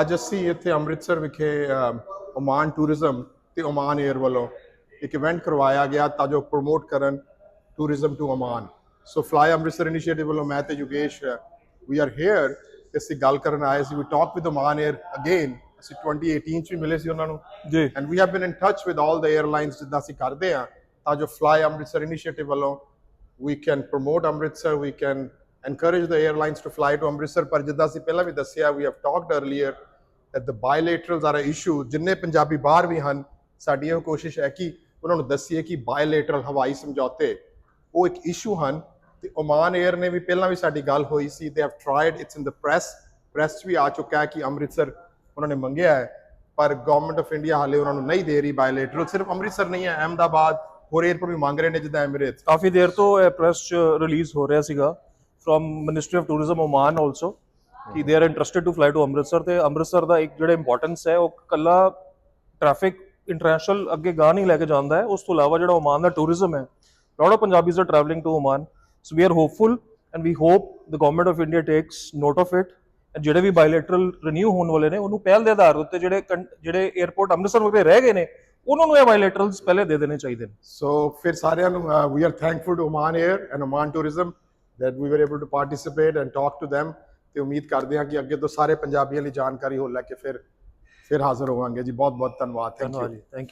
ਅੱਜ ਅਸੀਂ ਇੱਥੇ ਅੰਮ੍ਰਿਤਸਰ ਵਿਖੇ ਓਮਾਨ ਟੂਰਿਜ਼ਮ ਤੇ ਓਮਾਨ 에ਅਰ ਵੱਲੋਂ ਇੱਕ ਇਵੈਂਟ ਕਰਵਾਇਆ ਗਿਆ ਤਾਂ ਜੋ ਪ੍ਰੋਮੋਟ ਕਰਨ tourism to Oman so fly Amritsar initiative ਵੱਲੋਂ ਮੈਂ ਤੇ ਯੋਗੇਸ਼ ਵੀ ਆਰ ਹੇਅਰ ਅਸੀਂ ਗੱਲ ਕਰਨ ਆਏ ਸੀ we talk with Oman air again ਅਸੀਂ 2018 ਚ ਵੀ ਮਿਲੇ ਸੀ ਉਹਨਾਂ ਨੂੰ। ਜੀ। And we have been in touch with all the airlines ਜਿੱਦਾਂ ਅਸੀਂ ਕਰਦੇ ਆ ਤਾਂ ਜੋ ਫਲਾਈ ਅੰਮ੍ਰਿਤਸਰ ਇਨੀਸ਼ੀਏਟਿਵ ਵੱਲੋਂ we can promote Amritsar we can encourage the airlines to fly to Amritsar ਪਰ ਜਿੱਦਾਂ ਅਸੀਂ ਪਹਿਲਾਂ ਵੀ ਦੱਸਿਆ we have talked earlier that the bilaterals are a issue. ਜਿੰਨੇ ਪੰਜਾਬੀ ਬਾਹਰ ਵੀ ਹਨ ਸਾਡੀ ਇਹ ਕੋਸ਼ਿਸ਼ ਹੈ ਕਿ ਉਹਨਾਂ ਨੂੰ ਦੱਸੀਏ ਕਿ bilateral ਹਵਾਈ ਸਮਝੌਤੇ ਉਹ ਇੱਕ ਇਸ਼ੂ ਹਨ ਤੇ ਓਮਾਨ 에ਅਰ ਨੇ ਵੀ ਪਹਿਲਾਂ ਵੀ ਸਾਡੀ ਗੱਲ ਹੋਈ ਸੀ they have tried its in the press press ਵੀ ਆ ਚੁੱਕਾ ਹੈ ਕਿ ਅੰਮ੍ਰਿਤਸਰ ਉਹਨਾਂ ਨੇ ਮੰਗਿਆ ਹੈ ਪਰ ਗਵਰਨਮੈਂਟ ਆਫ ਇੰਡੀਆ ਹਾਲੇ ਉਹਨਾਂ ਨੂੰ ਨਹੀਂ ਦੇ ਰਹੀ ਬਾਇਲੇਟਰਲ ਸਿਰਫ ਅੰਮ੍ਰਿਤਸਰ ਨਹੀਂ ਹੈ ਅਹਿਮਦਾਬਾਦ ਹੋਰ 에ਅਰਪੋਰਟ ਵੀ ਮੰਗ ਰਹੇ ਨੇ ਜਿੱਦਾਂ ਐਮਿਰੇਟਸ ਕਾਫੀ ਦੇਰ ਤੋਂ ਇਹ ਪ੍ਰੈਸ ਚ ਰਿਲੀਜ਼ ਹੋ ਰਿਹਾ ਸੀਗਾ from ministry of tourism Oman also ਕਿ they are interested to fly to Amritsar ਤੇ ਅੰਮ੍ਰਿਤਸਰ ਦਾ ਇੱਕ ਜਿਹੜਾ ਇੰਪੋਰਟੈਂਸ ਹੈ ਉਹ ਕੱਲਾ ਟ੍ਰੈਫਿਕ ਇੰਟਰਨੈਸ਼ਨਲ ਅੱਗੇ ਗਾਹ ਨਹੀਂ ਲੈ ਕੇ ਜਾਂਦਾ ਹੈ ਉਸ ਤੋਂ ਇਲਾਵਾ ਜਿਹੜਾ ਓਮਾਨ ਦਾ ਟੂਰਿਜ਼ਮ ਹੈ lot of Punjabis are travelling to Oman so we are hopeful and we hope the government of India takes note of it ਜਿਹੜੇ ਵੀ ਬਾਇਲੇਟਰਲ ਰੀਨਿਊ ਹੋਣ ਵਾਲੇ ਨੇ ਉਹਨੂੰ ਪਹਿਲ ਦੇ ਆਧਾਰ ਉੱਤੇ ਜਿਹੜੇ ਕੰ- ਜਿਹੜੇ 에ਅਰਪੋਰਟ ਅੰਮ੍ਰਿਤਸਰ ਵਗੈਰੇ ਰਹਿ ਗਏ ਨੇ ਉਹਨਾਂ ਨੂੰ ਇਹ ਬਾਇਲੇਟਰਲਸ ਪਹਿਲੇ ਦੇ ਦੇਣੇ ਚਾਹੀਦੇ ਨੇ ਸੋ ਫਿਰ ਸਾਰਿਆਂ ਨੂੰ we are thankful to Oman air and Oman tourism that we were able to participate and talk to them. ਤੇ ਉਮੀਦ ਕਰਦੇ ਹਾਂ ਕਿ ਅੱਗੇ ਤੋਂ ਸਾਰੇ ਪੰਜਾਬੀਆਂ ਲਈ ਜਾਣਕਾਰੀ ਹੋ ਲੈ ਕੇ ਫਿਰ ਫਿਰ ਹਾਜ਼ਰ ਹੋਵਾਂਗੇ। ਜੀ ਬਹੁਤ ਬਹੁਤ ਧੰਨਵਾਦ। ਥੈਂਕ ਯੂ ਧੰਨਵਾਦ ਜੀ। Thank you